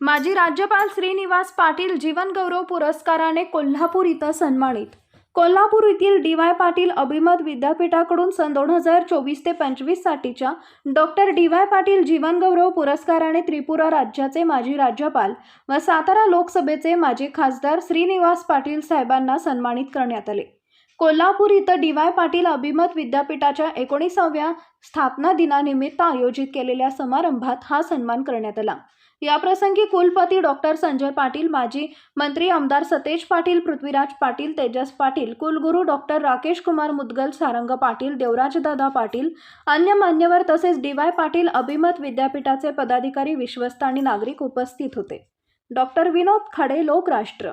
माजी राज्यपाल श्रीनिवास पाटील जीवनगौरव पुरस्काराने कोल्हापूर इथं सन्मानित. कोल्हापूर येथील डी वाय पाटील अभिमत विद्यापीठाकडून सन दोन हजार चोवीस ते पंचवीस साठीच्या डॉक्टर डी वाय पाटील जीवनगौरव पुरस्काराने त्रिपुरा राज्याचे माजी राज्यपाल व सातारा लोकसभेचे माजी खासदार श्रीनिवास पाटील साहेबांना सन्मानित करण्यात आले. कोल्हापूर इथं डी वाय पाटील अभिमत विद्यापीठाच्या एकोणीसाव्या स्थापना दिनानिमित्त आयोजित केलेल्या समारंभात हा सन्मान करण्यात आला. याप्रसंगी कुलपती डॉक्टर संजय पाटील माजी मंत्री आमदार सतेज पाटील पृथ्वीराज पाटील तेजस पाटील कुलगुरू डॉक्टर राकेश कुमार मुदगल सारंग पाटील देवराजदादा पाटील अन्य मान्यवर तसेच डी वाय पाटील अभिमत विद्यापीठाचे पदाधिकारी विश्वस्त आणि नागरिक उपस्थित होते. डॉक्टर विनोद खडे लोकराष्ट्र